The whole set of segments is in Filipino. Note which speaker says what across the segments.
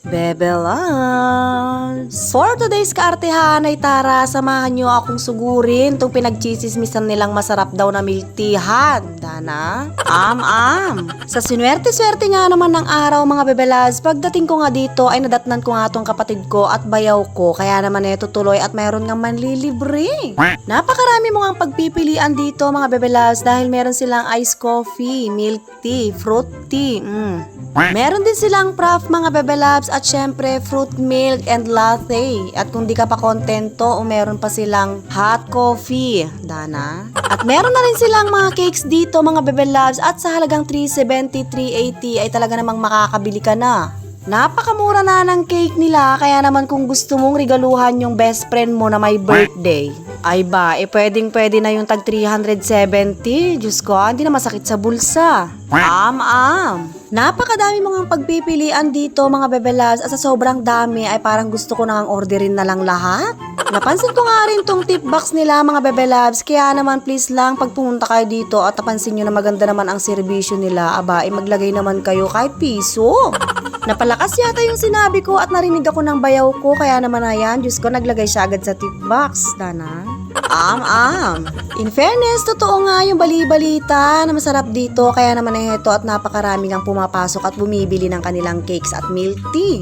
Speaker 1: Bebe Loves! For today's kaartehan ay tara, samahan nyo akong sugurin tong pinagchisismisan nilang masarap daw na miltihan. Dana? Am-am! Sa sinwerte-swerte nga naman ng araw mga Bebe pagdating ko nga dito ay nadatnan ko nga tong kapatid ko at bayaw ko. Kaya naman eh tutuloy at mayroon nga manlilibre. Napakarami mo nga pagpipilian dito mga Bebe dahil meron silang iced coffee, milk tea, fruit tea. Mm. Meron din silang prof mga Bebe Loves at syempre fruit milk and latte. At kung di ka pa kontento o meron pa silang hot coffee, Dana. At meron na rin silang mga cakes dito mga Bebe Loves at sa halagang 370, 380 ay talaga namang makakabili ka na. Napakamura na ng cake nila kaya naman kung gusto mong regaluhan yung best friend mo na may birthday. Ay ba, eh pwedeng pwede na yung tag 370. Diyos ko, hindi na masakit sa bulsa. Am-am. Napakadami mo nga pagpipilian dito mga bebelabs at sa sobrang dami ay parang gusto ko nang orderin na lang lahat. Napansin ko nga rin tong tip box nila mga bebelabs kaya naman please lang pag pumunta kayo dito at napansin nyo na maganda naman ang serbisyo nila aba ay maglagay naman kayo kahit piso. Napalakas yata yung sinabi ko at narinig ako ng bayaw ko kaya naman ayan, Diyos ko naglagay siya agad sa tip box, Dana. Am, am. In fairness, totoo nga yung bali-balita na masarap dito kaya naman ay heto at napakarami ang pumapasok at bumibili ng kanilang cakes at milk tea.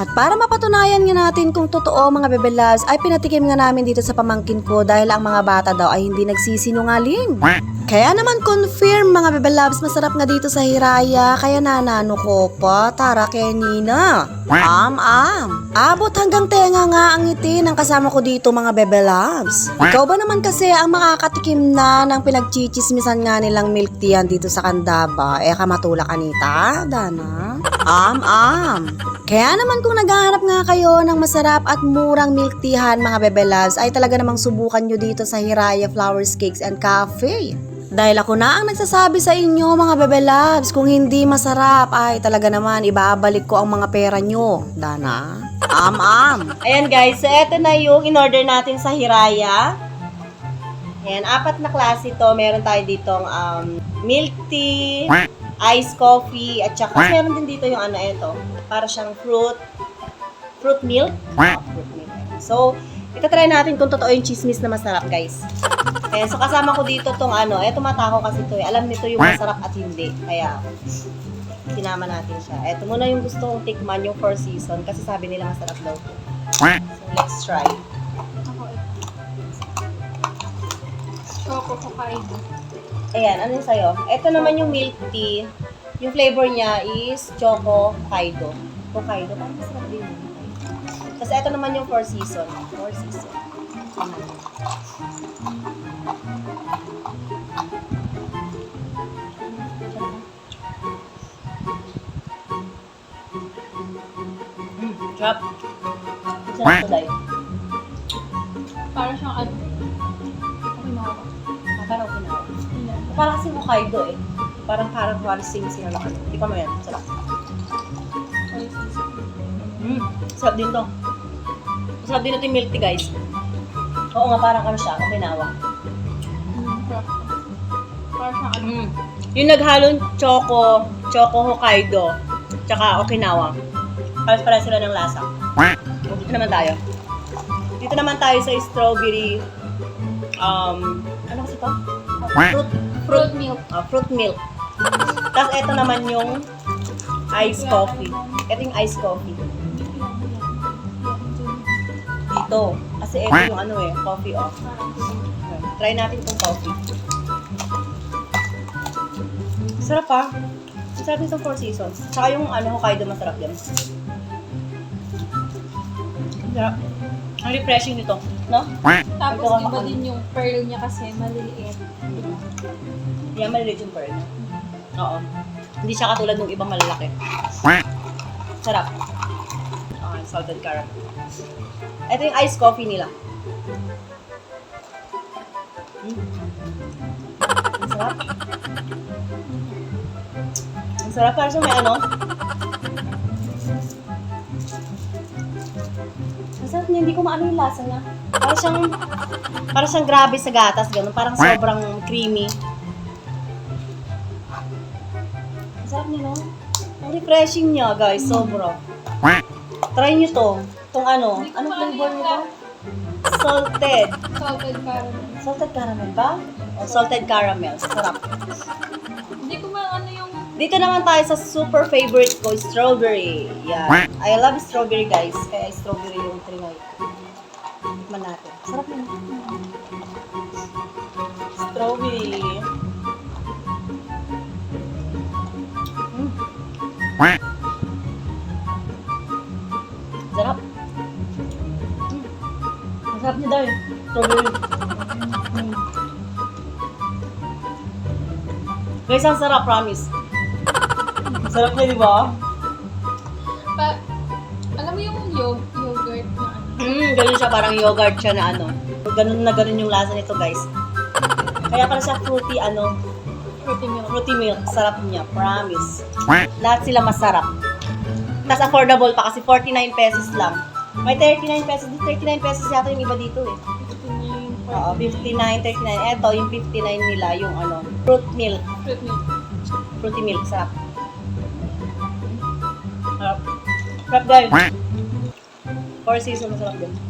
Speaker 1: At para mapatunayan nga natin kung totoo mga bebe loves, ay pinatikim nga namin dito sa pamangkin ko dahil ang mga bata daw ay hindi nagsisinungaling. Kaya naman confirm mga bebe loves, masarap nga dito sa Hiraya, kaya nanano ko pa, tara kay Nina. Am, am. Abot hanggang ang ngiti ng kasama ko dito mga bebe loves. Ikaw ba naman kasi ang makakatikim na ng pinagchichismisan nga nilang milk tea dito sa Kandaba? Eh kamatulak anita, Dana? Am, am. Kaya naman kung naghahanap nga kayo ng masarap at murang milk teahan mga bebe loves, ay talaga namang subukan nyo dito sa Hiraya Flowers Cakes and Cafe. Dahil ako na ang nagsasabi sa inyo mga bebe loves, kung hindi masarap ay talaga naman ibabalik ko ang mga pera nyo. Dana? Am, am. Ayan guys, so eto na yung in-order natin sa Hiraya. Ayan, apat na klase to. Meron tayo ditong um, milk tea, iced coffee, at saka meron din dito yung ano, ito. Para siyang fruit, fruit milk. Oh, fruit milk. So, ito try natin kung totoo yung chismis na masarap, guys. Ayan, so kasama ko dito tong ano, eto matako kasi to eh. Alam nito yung masarap at hindi. Kaya, sinama natin siya. Eto muna yung gusto kong tikman, yung four season, kasi sabi nila masarap daw to. So, let's try.
Speaker 2: Choco Hokkaido.
Speaker 1: Ayan, ano yung sa'yo? Ito naman yung milk tea. Yung flavor niya is Choco Hokkaido. Hokkaido, parang masarap din yun. Tapos ito naman yung four season. Four season. Mm, sarap. Sarap to dahil.
Speaker 2: Para siyang ano. Okay na ako.
Speaker 1: Ah, parang kinawa.
Speaker 2: Hindi.
Speaker 1: Parang kasi Hokkaido eh. Parang parang parang same sila lang. Hindi pa mo yan. Sarap. Mm, sarap din to. Ito yung milk tea, guys. Oo nga, parang ano siya, okinawa.
Speaker 2: Mm, sarap. Para siyang ano.
Speaker 1: Mm. Yung naghalong choco, choco Hokkaido, tsaka okinawa. Pares pala sila ng lasa. Dito naman tayo. Dito naman tayo sa strawberry, um, ano kasi to? Fruit,
Speaker 2: Fruit milk.
Speaker 1: ah, fruit milk. Tapos ito naman yung iced coffee. Ito yung iced coffee. Dito. Kasi ito yung ano eh, coffee off. Try natin itong coffee. Sarap ah. Sarap nitong Four Seasons. Tsaka yung ano, Hokkaido masarap yan. Sarap. Ang refreshing nito, no?
Speaker 2: Tapos
Speaker 1: Ito,
Speaker 2: iba
Speaker 1: ano.
Speaker 2: din yung pearl niya kasi maliliit.
Speaker 1: Yan, maliliit yung pearl. Oo. Hindi siya katulad ng ibang malalaki. Sarap. Salted caramel. Ito yung iced coffee nila. Mm. Ang sarap. Ang sarap. Para sa may ano. Ang sarap niya. Hindi ko maano yung lasa niya. Para siyang, para siyang grabe sa gatas. Ganun. Parang sobrang creamy. Ang sarap niya, no? Ang refreshing niya, guys. Sobra.
Speaker 3: Try nyo to. Itong ano?
Speaker 2: Alam
Speaker 3: flavor
Speaker 2: yung
Speaker 3: nito? Salted.
Speaker 2: Salted caramel.
Speaker 3: Salted caramel ba? O salted caramel. Sarap.
Speaker 2: Hindi ko ma ano yung
Speaker 3: Dito naman tayo sa super favorite ko, strawberry. Yan. I love strawberry, guys. Kaya strawberry yung trinay ko. Tikman natin. Sarap yun. Strawberry. Mm. Sarap niya daw eh. Strawberry. Guys, ang sarap, promise. Sarap niya, di ba?
Speaker 2: pa, alam mo yung yog, yogurt na ano.
Speaker 3: Mm, ganun siya, parang yogurt siya na ano. Ganun na ganun yung lasa nito, guys. Kaya pala siya fruity, ano,
Speaker 2: Fruity milk.
Speaker 3: fruity milk. Sarap niya, promise. Lahat sila masarap. Tapos affordable pa kasi 49 pesos lang. May 39 pesos, 39 pesos yata yung iba dito eh. Oo, 59, 39. Eto, yung 59 nila, yung ano, fruit milk.
Speaker 2: Fruit milk.
Speaker 3: Fruity milk, sarap. Sarap. Sarap guys. Four seasons, masarap din.